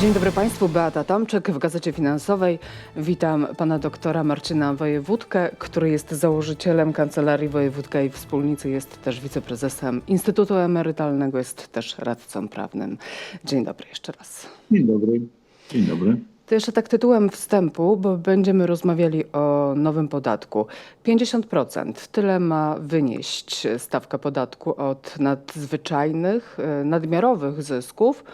Dzień dobry Państwu, Beata Tomczyk w Gazecie Finansowej. Witam pana doktora Marcina Wojewódkę, który jest założycielem Kancelarii Wojewódka i Wspólnicy, jest też wiceprezesem Instytutu Emerytalnego, jest też radcą prawnym. Dzień dobry jeszcze raz. Dzień dobry. Dzień dobry. To jeszcze tak tytułem wstępu, bo będziemy rozmawiali o nowym podatku. 50% tyle ma wynieść stawka podatku od nadzwyczajnych, e, nadmiarowych zysków,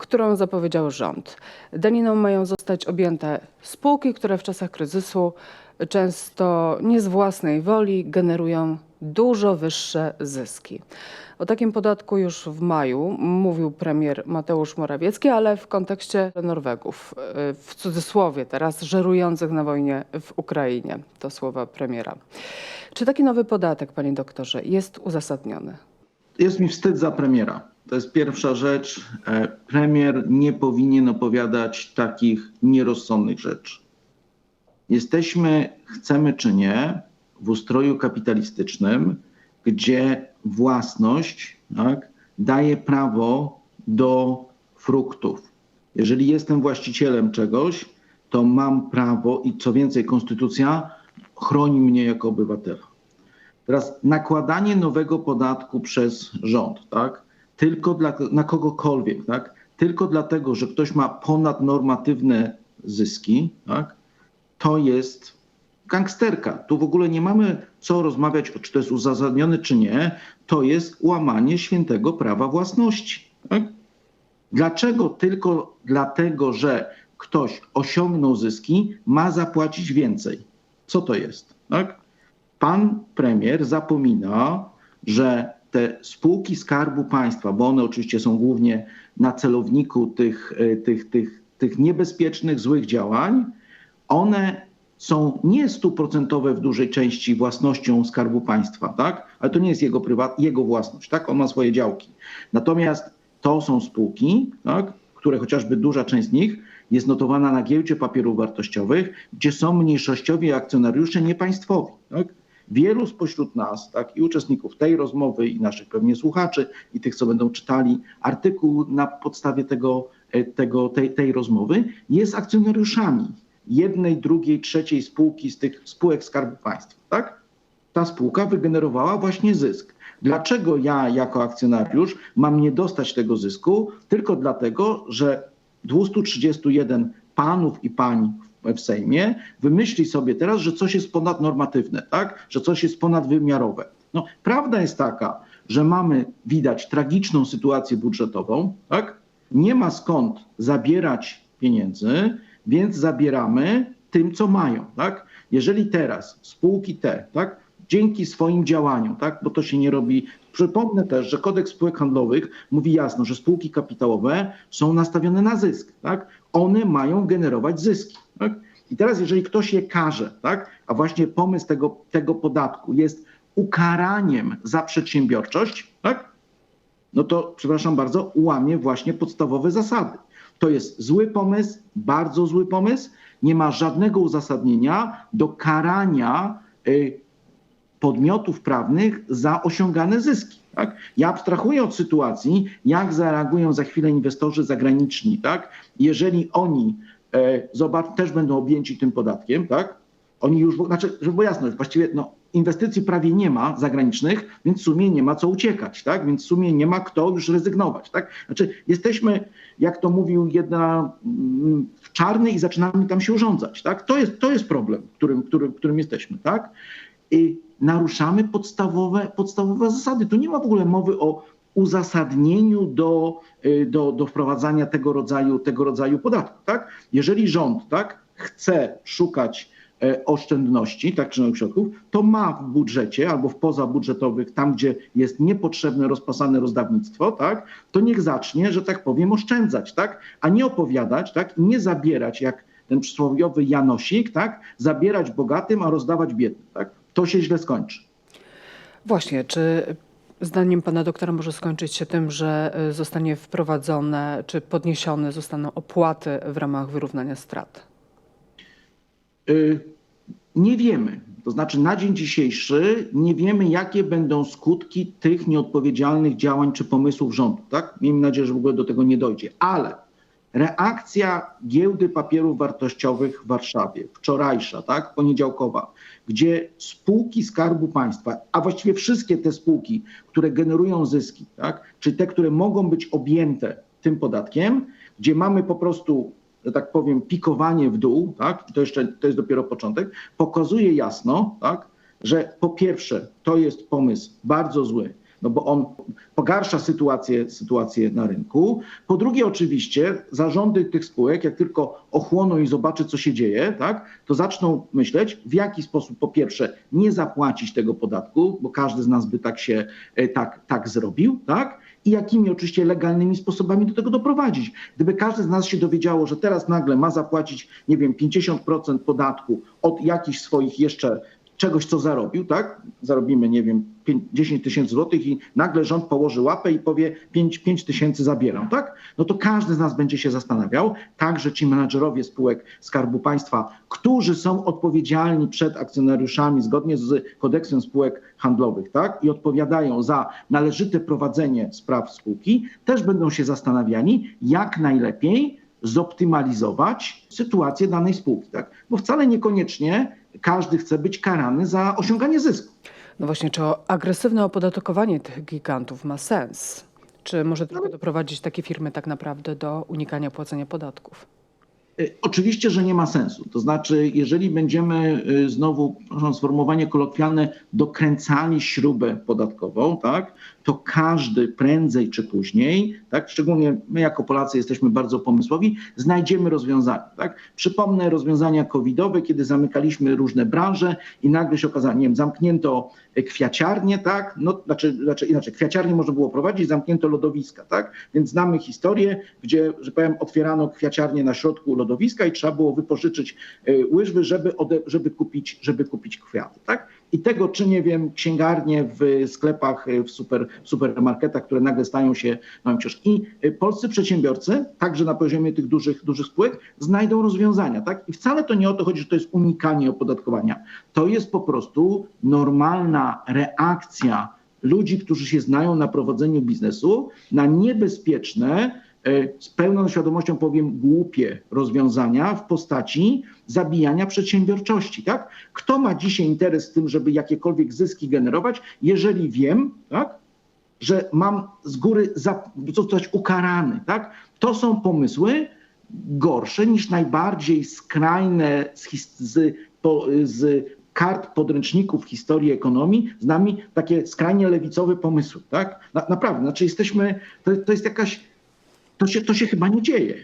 którą zapowiedział rząd. Daniną mają zostać objęte spółki, które w czasach kryzysu często nie z własnej woli generują dużo wyższe zyski. O takim podatku już w maju mówił premier Mateusz Morawiecki, ale w kontekście Norwegów, w cudzysłowie teraz, żerujących na wojnie w Ukrainie. To słowa premiera. Czy taki nowy podatek, panie doktorze, jest uzasadniony? Jest mi wstyd za premiera. To jest pierwsza rzecz. E, Premier nie powinien opowiadać takich nierozsądnych rzeczy. Jesteśmy, chcemy czy nie, w ustroju kapitalistycznym, gdzie własność tak, daje prawo do fruktów. Jeżeli jestem właścicielem czegoś, to mam prawo i co więcej, konstytucja chroni mnie jako obywatela. Teraz nakładanie nowego podatku przez rząd, tak, tylko dla, na kogokolwiek, tak, tylko dlatego, że ktoś ma ponadnormatywne zyski, tak, to jest gangsterka. Tu w ogóle nie mamy co rozmawiać, czy to jest uzasadnione, czy nie. To jest łamanie świętego prawa własności. Tak? Dlaczego tylko dlatego, że ktoś osiągnął zyski, ma zapłacić więcej? Co to jest? Tak? Pan premier zapomina, że te spółki Skarbu Państwa, bo one oczywiście są głównie na celowniku tych, e, tych, tych, tych niebezpiecznych, złych działań, one są nie stuprocentowe w dużej części własnością Skarbu Państwa, tak? ale to nie jest jego, prywat, jego własność, tak? on ma swoje działki. Natomiast to są spółki, tak? które chociażby duża część z nich jest notowana na giełdzie papierów wartościowych, gdzie są mniejszościowi akcjonariusze niepaństwowi. Tak? Wielu spośród nas, tak, i uczestników tej rozmowy, i naszych pewnie słuchaczy, i tych, co będą czytali artykuł na podstawie tego, e, tego, tej, tej rozmowy, jest akcjonariuszami jednej, drugiej, trzeciej spółki z tych spółek Skarbu Państwa. Tak? Ta spółka wygenerowała właśnie zysk. Dlaczego ja jako akcjonariusz mam nie dostać tego zysku? Tylko dlatego, że 231 panów i pań w Sejmie wymyśli sobie teraz, że coś jest ponadnormatywne, tak? że coś jest ponadwymiarowe. No, prawda jest taka, że mamy, widać, tragiczną sytuację budżetową, tak? nie ma skąd zabierać pieniędzy, więc zabieramy tym, co mają. Tak? Jeżeli teraz spółki te, tak, dzięki swoim działaniom, tak, bo to się nie robi. Przypomnę też, że kodeks spółek handlowych mówi jasno, że spółki kapitałowe są nastawione na zysk. Tak? One mają generować zyski. Tak? I teraz, jeżeli ktoś je karze, tak, a właśnie pomysł tego, tego podatku jest ukaraniem za przedsiębiorczość, tak, no to przepraszam bardzo, łamie właśnie podstawowe zasady. To jest zły pomysł, bardzo zły pomysł. Nie ma żadnego uzasadnienia do karania y, podmiotów prawnych za osiągane zyski. Tak? Ja abstrahuję od sytuacji, jak zareagują za chwilę inwestorzy zagraniczni. Tak? Jeżeli oni zobacz, też będą objęci tym podatkiem, tak? oni już, znaczy, żeby było jasne, właściwie no, inwestycji prawie nie ma zagranicznych, więc w sumie nie ma co uciekać, tak? Więc w sumie nie ma kto już rezygnować, tak? Znaczy jesteśmy, jak to mówił jedna mm, w czarny i zaczynamy tam się urządzać, tak? To jest, to jest problem, którym, którym, którym jesteśmy, tak? I naruszamy podstawowe, podstawowe zasady. Tu nie ma w ogóle mowy o uzasadnieniu do, y, do, do wprowadzania tego rodzaju, tego rodzaju podatku, tak? Jeżeli rząd, tak, chce szukać E, oszczędności, tak czy środków, to ma w budżecie albo w pozabudżetowych, tam gdzie jest niepotrzebne rozpasane rozdawnictwo, tak, to niech zacznie, że tak powiem, oszczędzać, tak, a nie opowiadać, tak, nie zabierać jak ten przysłowiowy Janosik, tak, zabierać bogatym, a rozdawać biednym, tak. To się źle skończy. Właśnie, czy zdaniem pana doktora może skończyć się tym, że y, zostanie wprowadzone, czy podniesione zostaną opłaty w ramach wyrównania strat? Y, nie wiemy. To znaczy, na dzień dzisiejszy nie wiemy, jakie będą skutki tych nieodpowiedzialnych działań czy pomysłów rządu. Tak? Miejmy nadzieję, że w ogóle do tego nie dojdzie. Ale reakcja giełdy papierów wartościowych w Warszawie, wczorajsza, tak, poniedziałkowa, gdzie spółki Skarbu Państwa, a właściwie wszystkie te spółki, które generują zyski, tak, czy te, które mogą być objęte tym podatkiem, gdzie mamy po prostu, że tak powiem, pikowanie w dół, tak, to jeszcze to jest dopiero początek, pokazuje jasno, tak, że po pierwsze to jest pomysł bardzo zły, no bo on pogarsza sytuację, sytuację na rynku. Po drugie, oczywiście, zarządy tych spółek, jak tylko ochłoną i zobaczy, co się dzieje, tak, to zaczną myśleć, w jaki sposób, po pierwsze, nie zapłacić tego podatku, bo każdy z nas by tak się e, tak, tak zrobił, tak, i jakimi oczywiście legalnymi sposobami do tego doprowadzić. Gdyby każdy z nas się dowiedziało, że teraz nagle ma zapłacić, nie wiem, 50% podatku od jakichś swoich jeszcze czegoś, co zarobił, tak? Zarobimy, nie wiem, 5, 10 tysięcy złotych i nagle rząd położy łapę i powie 5, 5 tysięcy zabieram, tak? No to każdy z nas będzie się zastanawiał, także ci menadżerowie spółek Skarbu Państwa, którzy są odpowiedzialni przed akcjonariuszami zgodnie z kodeksem spółek handlowych, tak? I odpowiadają za należyte prowadzenie spraw spółki, też będą się zastanawiani, jak najlepiej zoptymalizować sytuację danej spółki, tak? Bo wcale niekoniecznie każdy chce być karany za osiąganie zysku. No właśnie, czy agresywne opodatkowanie tych gigantów ma sens? Czy może tylko doprowadzić takie firmy tak naprawdę do unikania płacenia podatków? Y, Oczywiście, że nie ma sensu. To znaczy, jeżeli będziemy y, znowu, proszę sformułowanie kolokwialne, dokręcali śrubę podatkową, tak, to każdy prędzej czy później, tak, szczególnie my jako Polacy jesteśmy bardzo pomysłowi, znajdziemy rozwiązanie. Tak. Przypomnę rozwiązania covidowe, kiedy zamykaliśmy różne branże i nagle się okazało, nie wiem, zamknięto kwiaciarnie, tak, no, znaczy, znaczy inaczej, kwiaciarnie można było prowadzić, zamknięto lodowiska, tak, więc znamy historię, gdzie, że powiem, otwierano kwiaciarnię na środku lodowiska i trzeba było wypożyczyć y, łyżwy, żeby, żeby, kupić, żeby kupić kwiaty, tak. I tego, czy nie wiem, księgarnie w sklepach, w, super, w supermarketach, które nagle stają się nowym książką. I y, polscy przedsiębiorcy, także na poziomie tych dużych, dużych spółek, znajdą rozwiązania, tak? I wcale to nie o to chodzi, że to jest unikanie opodatkowania. To jest po prostu normalna reakcja ludzi, którzy się znają na prowadzeniu biznesu, na niebezpieczne, z pełną świadomością powiem, głupie rozwiązania w postaci zabijania przedsiębiorczości. Tak? Kto ma dzisiaj interes w tym, żeby jakiekolwiek zyski generować, jeżeli wiem, tak, że mam z góry za- zostać ukarany? Tak? To są pomysły gorsze niż najbardziej skrajne z, z, po, z kart podręczników historii ekonomii z nami takie skrajnie lewicowe pomysły, tak? Na, naprawdę, znaczy jesteśmy, to, to jest jakaś, to się, to się chyba nie dzieje.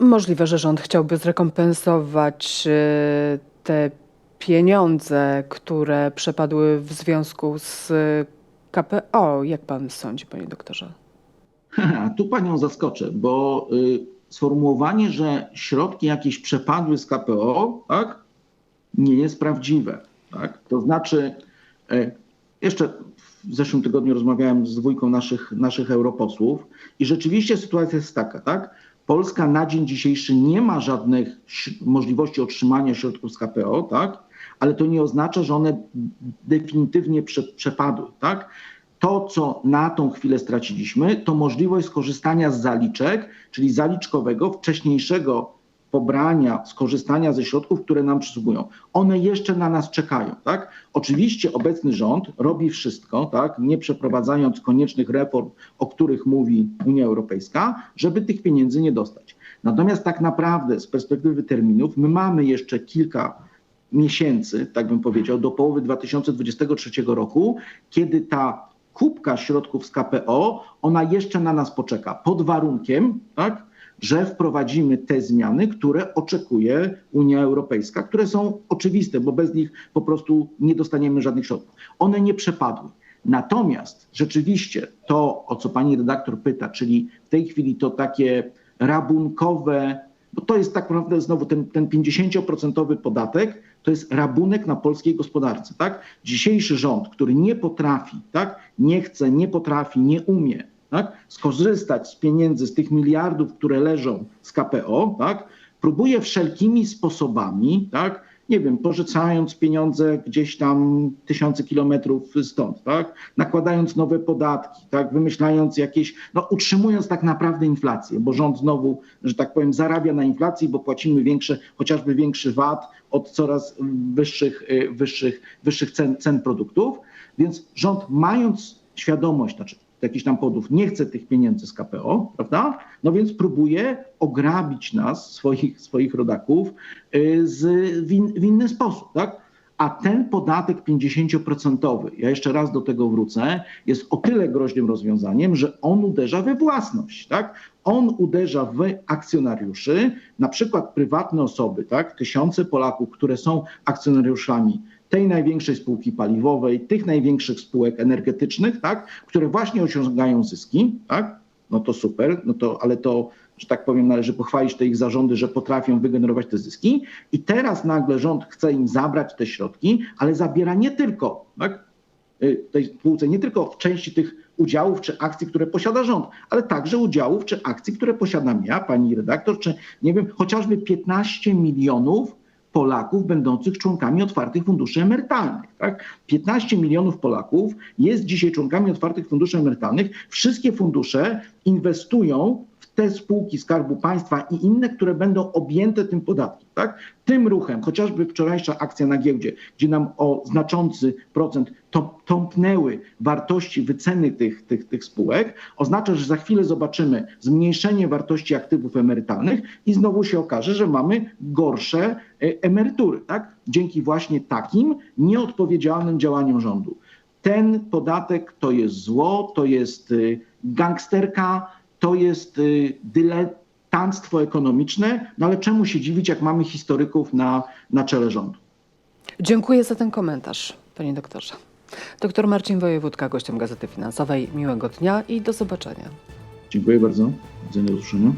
Możliwe, że rząd chciałby zrekompensować e, te pieniądze, które przepadły w związku z e, KPO. Jak pan sądzi, panie doktorze? A tu panią zaskoczę, bo y, sformułowanie, że środki jakieś przepadły z KPO, tak, nie jest prawdziwe. Tak? To znaczy, e, jeszcze w zeszłym tygodniu rozmawiałem z dwójką naszych, naszych europosłów i rzeczywiście sytuacja jest taka, tak? Polska na dzień dzisiejszy nie ma żadnych możliwości otrzymania środków z KPO, tak? Ale to nie oznacza, że one definitywnie prze, przepadły, tak? To, co na tą chwilę straciliśmy, to możliwość skorzystania z zaliczek, czyli zaliczkowego, wcześniejszego pobrania, skorzystania ze środków, które nam przysługują. One jeszcze na nas czekają, tak? Oczywiście obecny rząd robi wszystko, tak, nie przeprowadzając koniecznych reform, o których mówi Unia Europejska, żeby tych pieniędzy nie dostać. Natomiast tak naprawdę z perspektywy terminów my mamy jeszcze kilka miesięcy, tak bym powiedział, do połowy 2023 roku, kiedy ta kubka środków z KPO, ona jeszcze na nas poczeka, pod warunkiem, tak, że wprowadzimy te zmiany, które oczekuje Unia Europejska, które są oczywiste, bo bez nich po prostu nie dostaniemy żadnych środków. One nie przepadły. Natomiast rzeczywiście to, o co pani redaktor pyta, czyli w tej chwili to takie rabunkowe, bo to jest tak naprawdę znowu ten, ten 50% podatek, to jest rabunek na polskiej gospodarce. Tak? Dzisiejszy rząd, który nie potrafi, tak? nie chce, nie potrafi, nie umie tak? skorzystać z pieniędzy, z tych miliardów, które leżą z KPO, tak? próbuje wszelkimi sposobami, tak? nie wiem, pożyczając pieniądze gdzieś tam tysiące kilometrów stąd, tak? Nakładając nowe podatki, tak? Wymyślając jakieś, no utrzymując tak naprawdę inflację, bo rząd znowu, że tak powiem, zarabia na inflacji, bo płacimy większe, chociażby większy VAT od coraz wyższych, y, wyższych, wyższych cen, cen produktów. Więc rząd mając świadomość, znaczy jakichś tam powodów nie chce tych pieniędzy z KPO, prawda? No więc próbuje ograbić nas, swoich, swoich rodaków, y, z, w, in, w inny sposób, tak? A ten podatek 50%, ja jeszcze raz do tego wrócę, jest o tyle groźnym rozwiązaniem, że on uderza we własność, tak? On uderza w akcjonariuszy, na przykład prywatne osoby, tak? Tysiące Polaków, które są akcjonariuszami tej największej spółki paliwowej, tych największych spółek energetycznych, tak? Które właśnie osiągają zyski, tak? No to super, no to, ale to, że tak powiem, należy pochwalić te ich zarządy, że potrafią wygenerować te zyski. I teraz nagle rząd chce im zabrać te środki, ale zabiera nie tylko, tak? y, tej spółce, nie tylko w części tych udziałów czy akcji, które posiada rząd, ale także udziałów czy akcji, które posiadam ja, pani redaktor, czy nie wiem, chociażby 15 milionów Polaków będących członkami otwartych funduszy emerytalnych. Tak? 15 milionów Polaków jest dzisiaj członkami otwartych funduszy emerytalnych. Wszystkie fundusze inwestują te spółki Skarbu Państwa i inne, które będą objęte tym podatkiem. Tak? Tym ruchem, chociażby wczorajsza akcja na giełdzie, gdzie nam o znaczący procent tąpnęły wartości wyceny tych, tych, tych spółek, oznacza, że za chwilę zobaczymy zmniejszenie wartości aktywów emerytalnych i znowu się okaże, że mamy gorsze e, emerytury. Tak? Dzięki właśnie takim nieodpowiedzialnym działaniom rządu. Ten podatek to jest zło, to jest y, gangsterka, to jest y, dyletanstwo ekonomiczne, no ale czemu się dziwić, jak mamy historyków na, na czele rządu? Dziękuję za ten komentarz, panie doktorze. Doktor Marcin Wojewódka, gościem Gazety Finansowej. Miłego dnia i do zobaczenia. Dziękuję bardzo. Do usłyszenia.